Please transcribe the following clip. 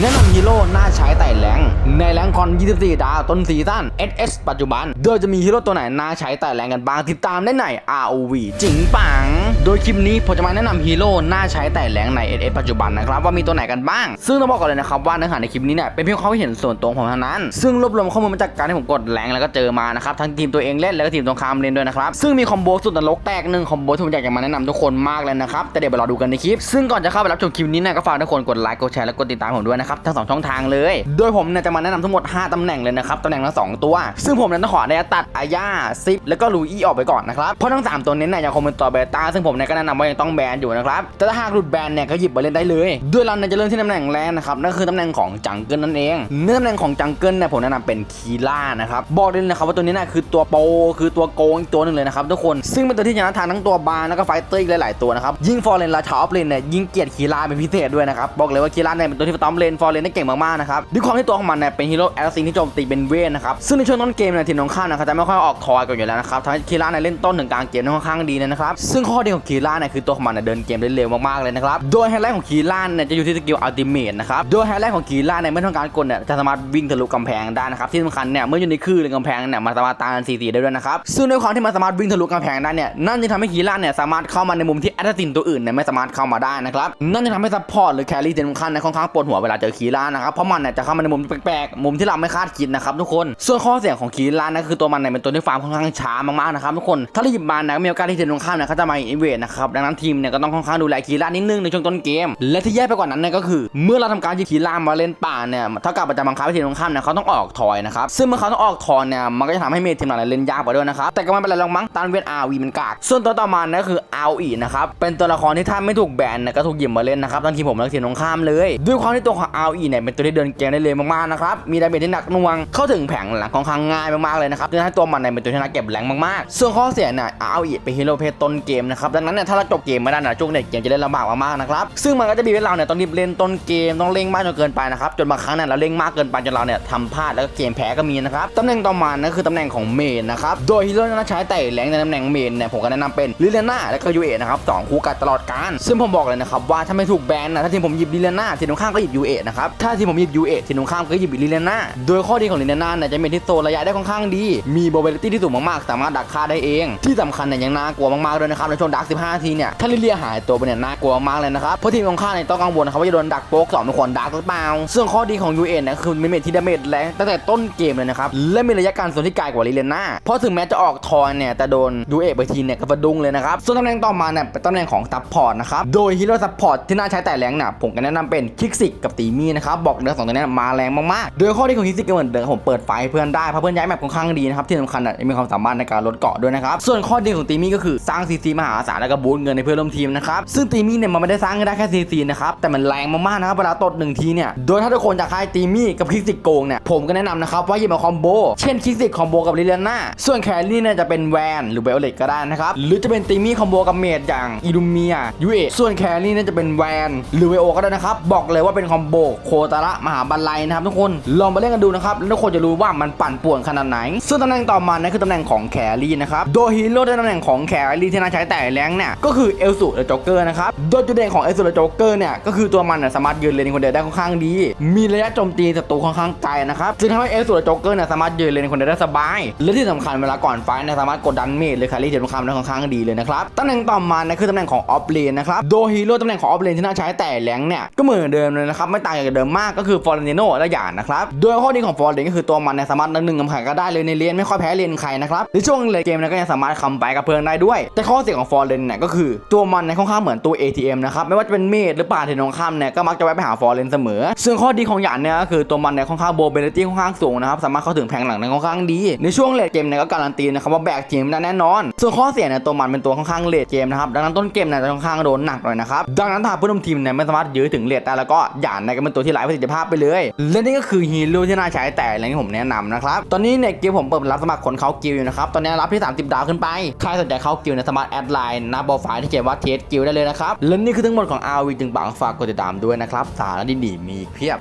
แนะนำฮีโร่น่าใช้ไต่แรงในแรงคอน 24 ดาวต้นซีซั่น SS ปัจจุบัน โดยจะมีฮีโร่ตัวไหนน่าใช้ไต่แรงกันบ้างติดตามได้ใน ROV จริงปัง โดยคลิปนี้ผมจะมาแนะนำฮีโร่น่าใช้ไต่แรงใน SS ปัจจุบันนะครับว่ามีตัวไหนกันบ้าง ซึ่งต้องบอกก่อนเลยนะครับว่าเนื้อหาในคลิปนี้เนี่ยเป็นเพียงความเห็นส่วนตัวของผมเท่านั้น ซึ่งรวบรวมข้อมูลมาจากการที่ผมกดแรงแล้วก็เจอมานะครับทั้งทีมตัวเองเล่นแล้วก็ทีมตรงข้ามเล่นด้วยนะครับซึ่งมีคอมโบสุดนรกแตกหนึ่งคอมโบที่ผมอยากจะมาแนะนำทุกคนมากเลยนะครับแต่เดี๋ยวไปรอดูกันในคลิปซึ่งก่อนจะเข้าไปรับชมคลิปนี้เนี่ยก็ฝากทุกคนกดไลค์กดแชร์และกดติดตามผมด้วยนะครับทั้งสองช่องทางเลย โดยผมเนี่ยจะมาแนะนำทั้งหมด 5ตำแหน่งเลยนะครับตำแหน่งละ2ตัว ซึ่งผมเนี่ยต้องขออนุญาตตัดอาญาซิปแล้วก็ลูอี้ออกไปก่อนนะครับเพราะทั้งสามตัวนี้เนี่ยยังคงเป็นตัวเบต้าซึ่งผมเนี่ยก็แนะนำว่ายังต้องแบนอยู่นะครับแต่ถ้าหากหลุดแบนเนี่ยก็หยิบมาเล่นได้เลยโดยเราเนี่ยจะเริ่มที่ตำแหน่งแรกนะครับนั่นคือตำแหน่งของจังเกิลนั่นเองเนื้อตำแหน่งของจังเกิลเนี่ยผมแนะนำเป็นคีล่านะครับบอกเลยนะครับว่าตัวนี้เนี่ยคือตัวโปคือตัวโกงอีกตัวหนึ่งเลยนะครับทุกคนซึ่งเป็นตัวที่ชนะทางทั้งตัวบาร์แล้วก็ไฟเตอร์อีกหลายๆตัวนะครับยิ่งฟอร์เรนราชาออฟเลนเนี่ยยิ่งเกลียดคีล่าเป็นพิเศษด้วยนะครับบอกเลยว่าคีล่าเนี่ยเป็นตัวที่ตอมเลนฟอร์เรนได้เก่งมากๆนะครับด้วยความที่ตัวของมันเนี่ยเป็นฮีโร่แอสซินที่โจมตีเป็นเวทนะครับซึ่งในช่วงต้นเกมเนี่ยทีมตรงข้านะครับจะไม่ค่อยออกทอยกันอยู่แล้วนะครับทำให้คีล่าเนี่ยเล่นต้นถึงกลางเกมค่อนข้างดีนะครับซึ่งข้อดีของคีล่าเนี่ยคือตัวของมันเนี่ยเดินเกมได้เร็วมากๆเลยนะครับโดยไฮไลท์ของคีล่าเนี่ยจะอยู่ที่สกิลอัลติเมทนะครับโดยไฮไลท์ของคีล่าเนี่ยเมื่อต้องการกดเนี่ยจะสามารถวิ่งทะลุกำแพงได้นะครับที่สำคัญเนี่ยเมื่ออยู่ในคืนหรือกำแพงเนี่ยมันสามารถตานซีซีได้ด้วยนะครับซึ่งในความที่มันสามารถวิ่งทะลุกำแพงได้เนี่ยนั่นจะทำให้คีล่าเนี่ยสามารถเข้ามาในมุมที่แอตตินตัวอื่นเนี่ยไม่สามารถเข้ามาได้นะครับนั่นจะทำให้ซัพพอร์ตหรือแครี่ที่สำคัญเนี่ยค่อนข้างปวดหัวเวลาเจอคีล่านะครับ เพราะมันเนี่ยจะเข้ามาในมุมแปลกๆ มุมที่เราไม่คาดคิดนะครับทุกคน ส่วนข้อเสียของคีล่านะคือตัวมันเนี่ยเป็นตัวที่ฟาร์มค่อนข้างช้ามากๆนะครับทุกคน ถ้าเราหยิบมานะมีโอกาสที่ทีมตรงข้ามเนี่ยเขาจะมาอินเวดนะครับ ดังนั้นทีมเนี่ยก็ต้องค่อนข้างดูแลคีล่านิดนึงในช่วงต้นเกม และที่แย่ไปกว่านั้นเนี่ยก็คือ เมื่อเราทำการหยิบคีล่ามาเล่นป่าเนี่ยเท่ากับมันจะบังคับให้ทีมตรงข้ามเนี่ยเขาต้องออกทอยนะครับ ซึ่งเมื่อเขาต้องออกทอยเนี่ยมันก็จะทำให้เมททีมเราเนี่ยเล่นยากไปด้วยนะครับแต่ก็ไม่เป็นไรหรอกมั้งตันเวทอาวีมันกากส่วนตัวต่อมาเนี่ยคืออาอีนะครับเป็นตัวละครที่ถ้าไม่ถูกแบนเนี่ยก็ถูกหยิบมาเล่นนะครับทั้งทีมผมและทีมตรงข้ามเลย ด้วยความที่ตัวของอาอีเนี่ยเป็นตัวที่เดินเกมได้เร็วมากๆนะครับ มีดาเมจที่หนักหน่วง เข้าถึงแผงหลังค่อนข้างง่ายมากๆเลยนะครับดังนั้นตัวมันเนี่ยเป็นตัวที่น่าเก็บแรงมากๆ ส่วนข้อเสียเนี่ยอาอีเป็นฮีโร่เพศต้นเกมนะครับดังนั้นเนี่ยถ้าเราจบเกมไม่ได้นะช่วงเด็กเกมจะเล่นลำบากมากๆนะครับซึ่งมันก็จะมีให้เราเนี่ยต้องรีบเล่นต้นเกมต้องเร่งมากจนเกินไปนะครับจนบางครั้งเนี่ยเราเร่งมากเกินไปจนเราเนี่ยทำพลาดแล้วก็เกมแพ้ก็มีนะครับตำแหน่งต่อมานะคือตำแหน่งของเมนนะครับโดยฮีโร่น่าใช้ไต่แรงในตำแหน่งเมนเนี่ยผมก็แนะนำเป็นลิเลน่าและก็ยูเอนะครับสองคู่กัดตลอดการซึ่งผมบอกเลยนะครับว่าถ้าไม่ถูกแบนนะถ้าทีมผมหยิบลิเลน่าทีมตรงข้ามก็หยิบยูเอนะครับ ถ้าทีมผมหยิบยูเอทีมตรงข้ามก็หยิบลิเลน่าโดยข้อดีของลิเลน่าเนี่ยจะเป็นที่โซระยะได้ค่อนข้างดี มีโบเบลิตี้ที่สูงมากๆ สามารถดักฆ่าได้เอง ที่สำคัญเนี่ยยังน่ากลัวมากๆด้วยนะครับในช่วงดัก 15 ทีเนี่ยถ้าลิเลียหายตัวไปเนี่ยน่ากลัวมากเลยนะครับเพราะทีมตรงข้ามเนี่ยต้องกังวลนะครับว่าจะโดนดักโป๊กสองทุกคนดักหรือเปล่าซึ่งข้อดีของยูเอเนี่ยคือมีเมทที่ดาเมจแรงตั้งแต่ต้นเกมเลยนะครับและมีระยะการโซนที่ไกลกว่าลิเลน่าเพราะถึงแม้จะออกทอนเนี่ยแต่โดนยูเอไปทีเนี่ยก็ฟะดุ้งเลยนะครับส่วนตำแหน่งต่อมาเนี่ยเป็นตำแหน่งของซัพพอร์ตนะครับโดยฮีโร่ซัพพอร์ตที่น่าใช้แต่แรงเนี่ยผมก็แนะนำเป็นคิกซิกกับตีมี่นะครับบอกเลยสองตัวนี้มาแรงมากๆโดยข้อดีของคิกซิกก็เหมือนเดิมผมเปิดไฟให้เพื่อนได้เพราะเพื่อนย้ายแมปค่อนข้างดีนะครับที่สำคัญอ่มีความสามารถในการลดเกาะด้วยนะครับส่วนข้อดีของตีมี่ก็คือสร้างซีซีมหาศาลแล้วก็บูสเงินในเพื่อนร่วมทีมนะครับซึ่งตีมี่เนี่ยมันไม่ได้สร้างได้แค่ซีซีนะครับแต่มันแรงมากๆนะครับเวลาตดหนึ่งทีเนี่ยโดยถ้าทุกคนอยากให้ตีมี่กับคิกซิกโกงเนี่ยผมก็แนะนำนะครับว่าหยิบมาคอมโบเช่นคิกซิกคอมโบกับลิเลียนาส่วนแครี่เนี่ยจะเป็นแวนหรือเบลเลตก็ได้นะครับหรือจะเป็นตีมี่คอมโบกับเมดอย่างอิลูเมียยูเอส่วนแครี่เนี่ยจะเป็นแวนหรือเวโอก็ได้นะครับบอกเลยว่าเป็นคอมโบโบโคตาระมหาบัลลัยนะครับทุกคนลองมาเล่นกันดูนะครับแล้วทุกคนจะรู้ว่ามันปั่นป่วนขนาดไหน ซึ่งตำแหน่งต่อมานะคือตำแหน่งของแครี่นะครับโดยฮีโร่ในตำแหน่งของแครี่ที่น่าใช้แต่แรงเนี่ยก็คือเอลสูและโจ๊กเกอร์นะครับโดยจุดเด่นของเอลสูและโจ๊กเกอร์เนี่ยก็คือตัวมันเนี่ยสามารถยืนเลนคนเดียวได้ค่อนข้างดี มีระยะโจมตีศัตรูค่อนข้างไกลนะครับจึงทำให้เอลสูและโจ๊กเกอร์เนี่ยสามารถยืนเลนคนเดียวได้สบายและที่สำคัญเวลาก่อนไฟเนี่ยสามารถกดดันเมจหรือแครี่เทียมคำได้ค่อนข้างดีเลยนะครับตำแหน่งต่อมานะคือตำแหน่งของออฟเลนนะครับโดยฮีโร่ตำแหน่งของออฟเลนที่น่าใช้แต่แรงเนี่ยก็เหมือนเดิมเลยนะครับไม่ไม่ต่างจากเดิมมากก็คือฟอร์เรนโนและหยานนะครับโดยข้อดีของฟอร์เรนก็คือตัวมันเนี่ยสามารถนักหนึ่งกำแพงก็ได้เลยในเลนไม่ค่อยแพ้เลนใครนะครับในช่วงเลนเกมเนี่ยก็ยังสามารถคัมไปกับเพื่อนได้ด้วย แต่ข้อเสียของฟอร์เรนเนี่ยก็คือ ตัวมันเนี่ยค่อนข้างเหมือนตัว ATM นะครับไม่ว่าจะเป็นเมดหรือป่าเทนองข้ามเนี่ยก็มักจะแวะไปหาฟอร์เรนเสมอ ซึ่งข้อดีของหยานเนี่ยก็คือตัวมันเนี่ยค่อนข้างโบเบลิตี้ค่อนข้างสูงนะครับสามารถเข้าถึงแผงหลังได้ค่อนข้างดี ในช่วงเลนเกมเนี่ยก็การันตีนะครับว่าแบกทีมได้แน่นอน ส่วนข้อเสียเนี่ยตัวมันเป็นตัวค่อนข้างเลทเกมนะครับดังนั้นต้นเกมเนี่ยจะค่อนข้างโดนหนักหน่อยนะครับดังนั้นถ้าเพื่อนร่วมทีมเนี่ยไม่สามารถยื้อถึงเลทได้แล้วก็หยานนะก็เป็นตัวที่ไร้ประสิทธิภาพไปเลย และนี่ก็คือฮีโร่ที่น่าใช้แต่อะไรที่ผมแนะนำนะครับ ตอนนี้เนี่ยเกมผมเปิดรับสมัครคนเขากิลอยู่นะครับ ตอนนี้รับที่ 30 ดาวขึ้นไป ใครสนใจเขากิลในสมารถแอดไลน์หน้าโปรไฟล์ที่เขียนว่าเทสกิลได้เลยนะครับ และนี่คือทั้งหมดของ RV จึงบังฝากกดติดตามด้วยนะครับ สาระดีๆมีเพียบ